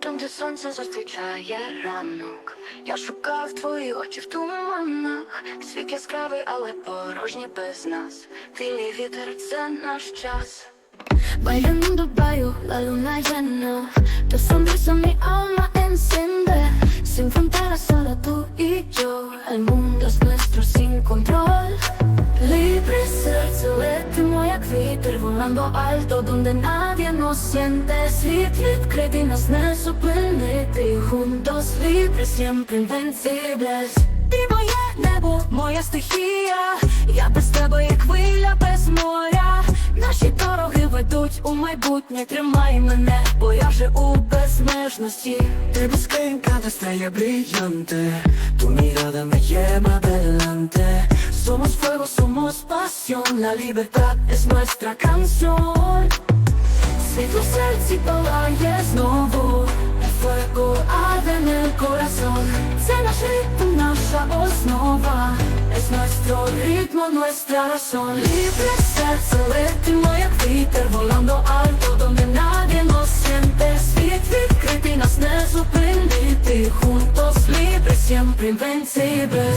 Tam gdzie słońce zazwyczaje rano Ja szukała w twoich oczy w tumanach Dźwięk jaskrawy, ale porożnie bez nas. Wili wiatr chce nasz czas. Bajemy do baju, la luna llena. To sonrisa mi alma encende Sin fronteras, solo tú y yo El mundo вітер alto, donde nadie nos siente. Світ відкритий, нас не зупинити Juntos libres, siempre invencibles. Ти моє небо, моя стихія Я без тебе, як хвиля без моря Наші дороги ведуть у майбутнє, тримай мене, бо я вже у безмежності. Te busqué en cada estrella brillante. Tu mirada me lleva Somos fuego, somos pasión, la libertad es nuestra canción. Світло в серці палає знову, fuego arde en el corazón. Це наш ритм, наша основа, es nuestro ritmo, nuestra razón. Libre серце летимо, як вітер, volando alto, donde nadie nos siente. Світ відкритий, нас не зупинити, juntos libres, siempre invencibles.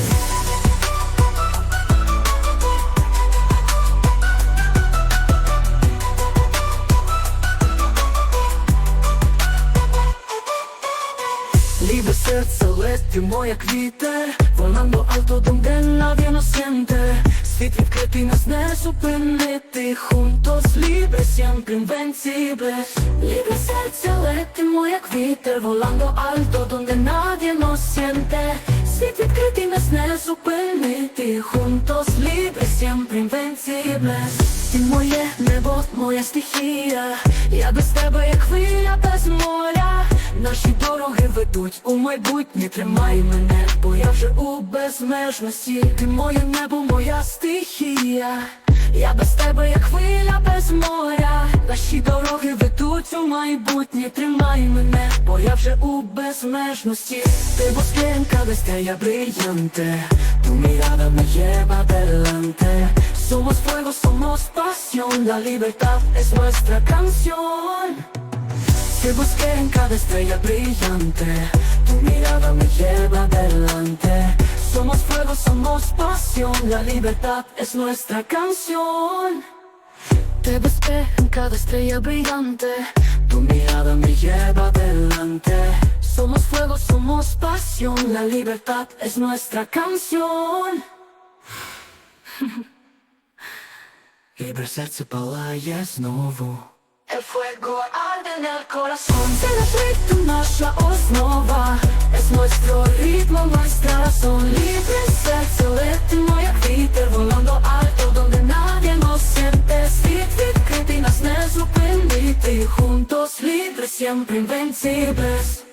Вітер Volando alto donde nadie nos siente Світ відкритий нас не зупинити Juntos libres, siempre invencibles Libre серця вітер Volando alto, donde nadie nos siente Світ відкритий нас не зупинити Juntos libres, siempre invencibles Ти моє небо, моя стихія Я без тебе, як хвиля без моря Наші дороги ведуть у майбутнє, тримай мене, бо я вже у безмежності. Ти моє небо, моя стихія. Я без тебе, як хвиля без моря. Наші дороги ведуть у майбутнє, тримай мене, бо я вже у безмежності. Busqué en cada estrella brillante Tu mirada me lleva adelante Somos fuego, somos pasión, la libertad es nuestra canción. Te busqué en cada estrella brillante Tu mirada me lleva adelante Somos fuego, somos pasión, la libertad es nuestra canción. Te busqué en cada estrella brillante. Tu mirada me lleva adelante Somos fuego, somos pasión, la libertad es nuestra canción. Libre серце палає знову El fuego arde en el corazón. Це наш ритм, наша основа. Es nuestro ritmo, nuestra razón. Libre серце летимо, як вітер, volando alto, donde nadie nos siente. Світ відкритий, нас не зупинити. Juntos libres, siempre invencibles.